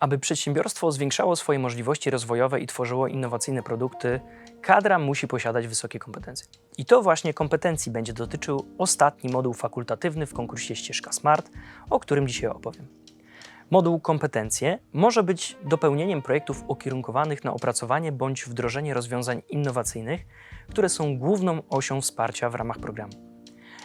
Aby przedsiębiorstwo zwiększało swoje możliwości rozwojowe i tworzyło innowacyjne produkty, kadra musi posiadać wysokie kompetencje. I to właśnie kompetencji będzie dotyczył ostatni moduł fakultatywny w konkursie Ścieżka Smart, o którym dzisiaj opowiem. Moduł kompetencje może być dopełnieniem projektów ukierunkowanych na opracowanie bądź wdrożenie rozwiązań innowacyjnych, które są główną osią wsparcia w ramach programu.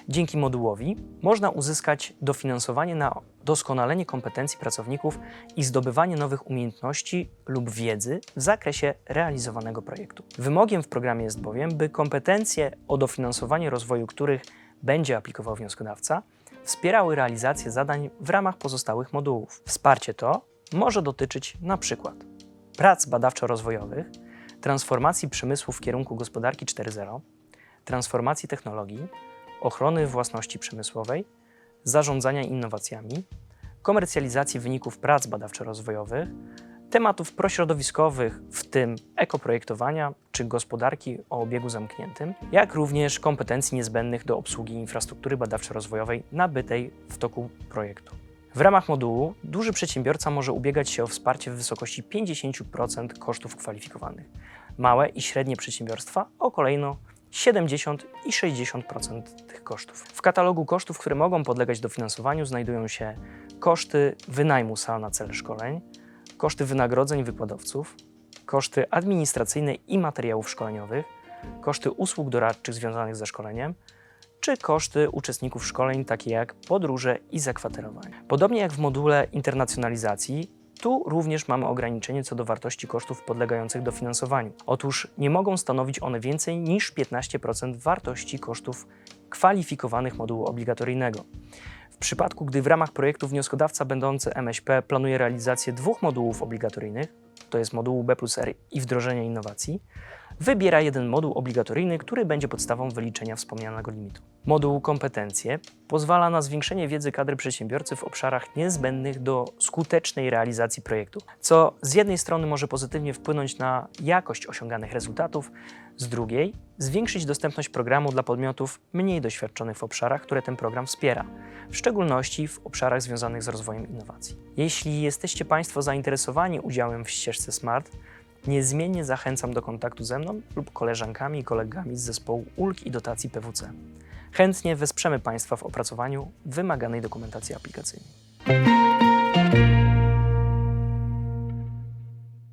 Dzięki modułowi można uzyskać dofinansowanie na doskonalenie kompetencji pracowników i zdobywanie nowych umiejętności lub wiedzy w zakresie realizowanego projektu. Wymogiem w programie jest bowiem, by kompetencje, o dofinansowanie rozwoju których będzie aplikował wnioskodawca, wspierały realizację zadań w ramach pozostałych modułów. Wsparcie to może dotyczyć np. prac badawczo-rozwojowych, transformacji przemysłu w kierunku gospodarki 4.0, transformacji technologii, ochrony własności przemysłowej, zarządzania innowacjami, komercjalizacji wyników prac badawczo-rozwojowych, tematów prośrodowiskowych, w tym ekoprojektowania czy gospodarki o obiegu zamkniętym, jak również kompetencji niezbędnych do obsługi infrastruktury badawczo-rozwojowej nabytej w toku projektu. W ramach modułu duży przedsiębiorca może ubiegać się o wsparcie w wysokości 50% kosztów kwalifikowanych. Małe i średnie przedsiębiorstwa o kolejno 70 i 60% tych kosztów. W katalogu kosztów, które mogą podlegać dofinansowaniu, znajdują się koszty wynajmu sal na cele szkoleń, koszty wynagrodzeń wykładowców, koszty administracyjne i materiałów szkoleniowych, koszty usług doradczych związanych ze szkoleniem, czy koszty uczestników szkoleń, takie jak podróże i zakwaterowanie. Podobnie jak w module internacjonalizacji, tu również mamy ograniczenie co do wartości kosztów podlegających dofinansowaniu. Otóż nie mogą stanowić one więcej niż 15% wartości kosztów kwalifikowanych modułu obligatoryjnego. W przypadku, gdy w ramach projektu wnioskodawca będący MŚP planuje realizację dwóch modułów obligatoryjnych, to jest modułu B plus R i wdrożenia innowacji, wybiera jeden moduł obligatoryjny, który będzie podstawą wyliczenia wspomnianego limitu. Moduł kompetencje pozwala na zwiększenie wiedzy kadry przedsiębiorcy w obszarach niezbędnych do skutecznej realizacji projektu, co z jednej strony może pozytywnie wpłynąć na jakość osiąganych rezultatów, z drugiej zwiększyć dostępność programu dla podmiotów mniej doświadczonych w obszarach, które ten program wspiera, w szczególności w obszarach związanych z rozwojem innowacji. Jeśli jesteście Państwo zainteresowani udziałem w ścieżce SMART, niezmiennie zachęcam do kontaktu ze mną lub koleżankami i kolegami z zespołu ulg i dotacji PWC. Chętnie wesprzemy Państwa w opracowaniu wymaganej dokumentacji aplikacyjnej.